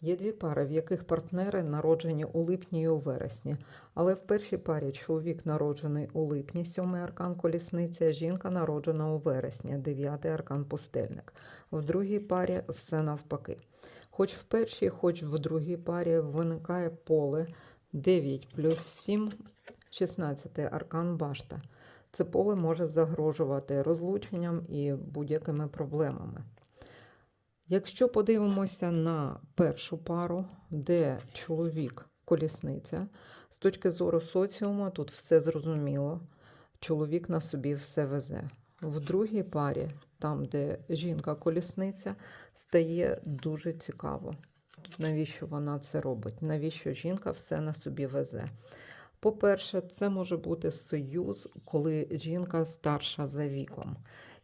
Є дві пари, в яких партнери народжені у липні і у вересні. Але в першій парі чоловік народжений у липні, сьомий аркан колісниця, жінка народжена у вересні, дев'ятий аркан пустельник. В другій парі все навпаки. Хоч в першій, хоч в другій парі виникає поле 9 плюс 7, 16 аркан башта. Це поле може загрожувати розлученням і будь-якими проблемами. Якщо подивимося на першу пару, де чоловік колісниця, з точки зору соціуму, тут все зрозуміло. Чоловік на собі все везе. В другій парі, там, де жінка колісниця, стає дуже цікаво. Навіщо вона це робить? Навіщо жінка все на собі везе? По-перше, це може бути союз, коли жінка старша за віком.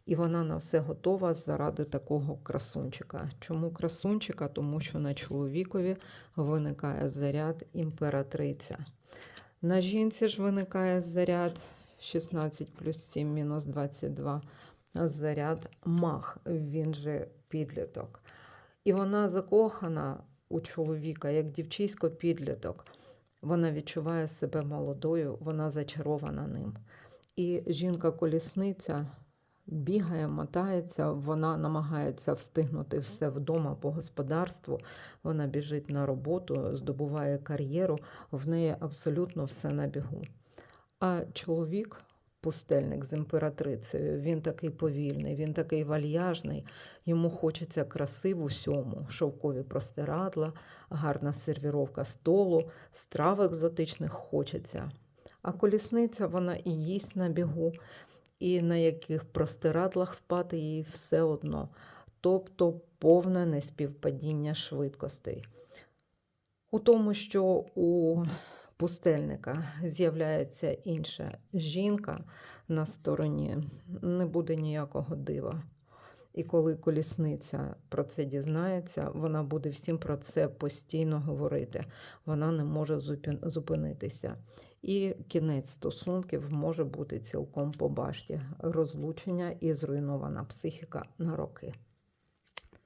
І вона на все готова заради такого красунчика. Чому красунчика? Тому що на чоловікові виникає заряд імператриця. На жінці ж виникає заряд 16 плюс 7 мінус 22. Заряд мах, він же підліток. І вона закохана у чоловіка, як дівчисько підліток. Вона відчуває себе молодою, вона зачарована ним. І жінка-колісниця бігає, мотається, вона намагається встигнути все вдома по господарству. Вона біжить на роботу, здобуває кар'єру, в неї абсолютно все на бігу. А чоловік, пустельник з імператрицею, він такий повільний, він такий вальяжний, йому хочеться краси в усьому, шовкові простирадла, гарна сервіровка столу, страв екзотичних хочеться. А колісниця вона і їсть на бігу, і на яких простирадлах спати їй все одно. Тобто повне неспівпадіння швидкостей. У тому, що у пустельника з'являється інша жінка на стороні, не буде ніякого дива. І коли колісниця про це дізнається, вона буде всім про це постійно говорити. Вона не може зупинитися. І кінець стосунків може бути цілком по башті розлучення і зруйнована психіка на роки.